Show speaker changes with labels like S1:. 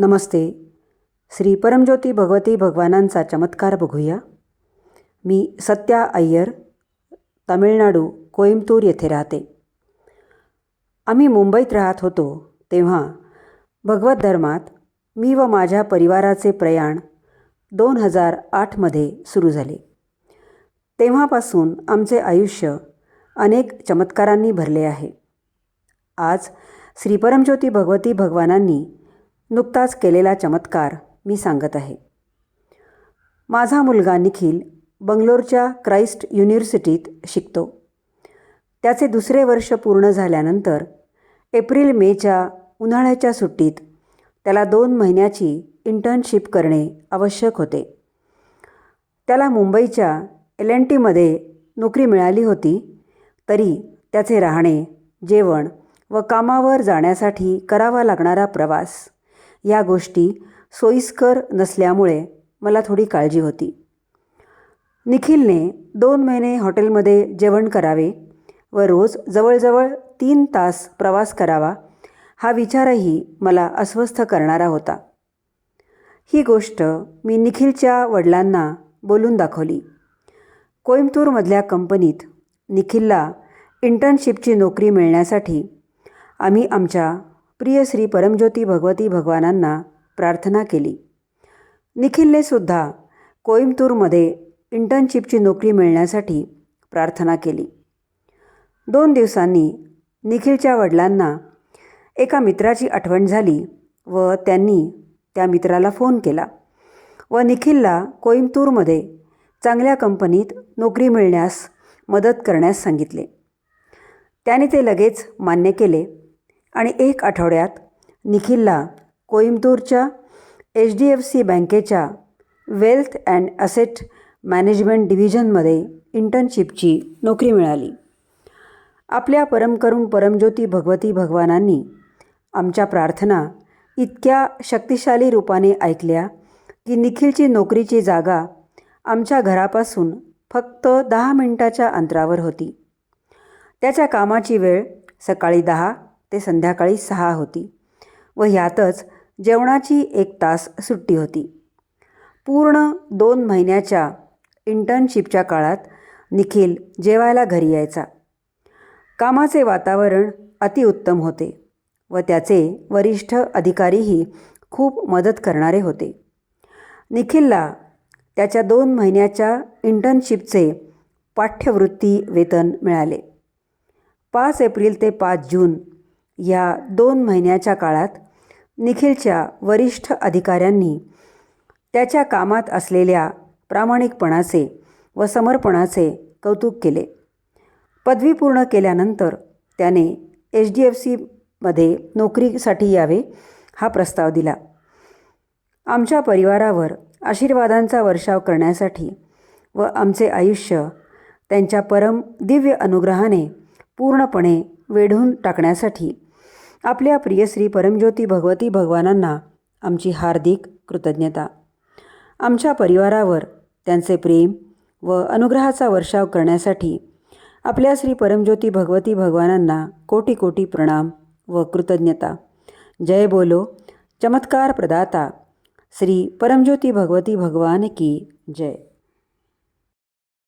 S1: नमस्ते. श्री परमज्योती भगवती भगवानांचा चमत्कार बघूया. मी सत्या अय्यर तामिळनाडू कोईमतूर येथे राहते. आम्ही मुंबईत राहत होतो तेव्हा भगवत धर्मात मी व माझ्या परिवाराचे प्रयाण दोन हजार आठमध्ये सुरू झाले. तेव्हापासून आमचे आयुष्य अनेक चमत्कारांनी भरले आहे. आज श्री परमज्योती भगवती भगवानांनी नुकताच केलेला चमत्कार मी सांगत आहे. माझा मुलगा निखिल बंगलोरच्या क्राइस्ट युनिव्हर्सिटीत शिकतो. त्याचे दुसरे वर्ष पूर्ण झाल्यानंतर एप्रिल मेच्या उन्हाळ्याच्या सुट्टीत त्याला दोन महिन्याची इंटर्नशिप करणे आवश्यक होते. त्याला मुंबईच्या एल एन टीमध्ये नोकरी मिळाली होती तरी त्याचे राहणे जेवण व कामावर जाण्यासाठी करावा लागणारा प्रवास या गोष्टी सोयीस्कर नसल्यामुळे मला थोडी काळजी होती. निखिलने दोन महिने हॉटेलमध्ये जेवण करावे व रोज जवळजवळ तीन तास प्रवास करावा हा विचारही मला अस्वस्थ करणारा होता. ही गोष्ट मी निखिलच्या वडिलांना बोलून दाखवली. कोईमतूरमधल्या कंपनीत निखिलला इंटर्नशिपची नोकरी मिळण्यासाठी आम्ही आमच्या प्रिय श्री परमज्योती भगवती भगवानांना प्रार्थना केली. निखिलने सुद्धा कोईमतूरमध्ये इंटर्नशिपची नोकरी मिळण्यासाठी प्रार्थना केली. दोन दिवसांनी निखिलच्या वडिलांना एका मित्राची आठवण झाली व त्यांनी त्या मित्राला फोन केला व निखिलला कोईमतूरमध्ये चांगल्या कंपनीत नोकरी मिळण्यास मदत करण्यास सांगितले. त्याने ते लगेच मान्य केले. आणि एक आठवड्यात निखिलला कोइंबतूरच्या एच डी एफ सी बँकेच्या वेल्थ अँड असेट मॅनेजमेंट डिव्हिजनमध्ये इंटर्नशिपची नोकरी मिळाली. आपल्या परमकरुण परमज्योती भगवती भगवानांनी आमच्या प्रार्थना इतक्या शक्तिशाली रूपाने ऐकल्या की निखिलची नोकरीची जागा आमच्या घरापासून फक्त दहा मिनिटाच्या अंतरावर होती. त्याच्या कामाची वेळ सकाळी दहा ते संध्याकाळी सहा होती व ह्यातच जेवणाची एक तास सुट्टी होती. पूर्ण दोन महिन्याच्या इंटर्नशिपच्या काळात निखिल जेवायला घरी यायचा. कामाचे वातावरण अतिउत्तम होते व त्याचे वरिष्ठ अधिकारीही खूप मदत करणारे होते. निखिलला त्याच्या दोन महिन्याच्या इंटर्नशिपचे पाठ्यवृत्ती वेतन मिळाले. पाच एप्रिल ते पाच जून या दोन महिन्याच्या काळात निखिलच्या वरिष्ठ अधिकाऱ्यांनी त्याच्या कामात असलेल्या प्रामाणिकपणाचे व समर्पणाचे कौतुक केले. पदवी पूर्ण केल्यानंतर त्याने एच डी एफ सीमध्ये नोकरीसाठी यावे हा प्रस्ताव दिला. आमच्या परिवारावर आशीर्वादांचा वर्षाव करण्यासाठी व आमचे आयुष्य त्यांच्या परम दिव्य अनुग्रहाने पूर्णपणे वेढून टाकण्यासाठी आपल्या प्रियश्री परमज्योती भगवती भगवानांना आमची हार्दिक कृतज्ञता. आमच्या परिवारावर त्यांचे प्रेम व अनुग्रहाचा वर्षाव करण्यासाठी आपल्या श्री परमज्योती भगवती भगवानांना कोटी कोटी प्रणाम व कृतज्ञता. जय बोलो चमत्कार प्रदाता श्री परमज्योती भगवती भगवान की जय.